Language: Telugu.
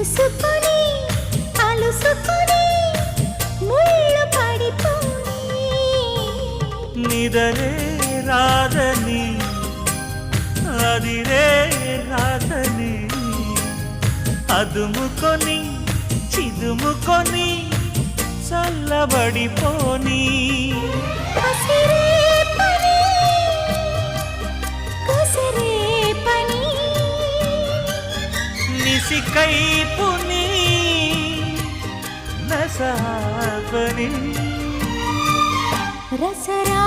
తెలుసుకొని అలుసుకొని ముళ్ళు పడిపోని. నిదరే రాదని అదిరే రాదని. అదుముకొని చిదుముకొని చల్లబడిపోనీ. నిసికైపుని నసాపని రసరా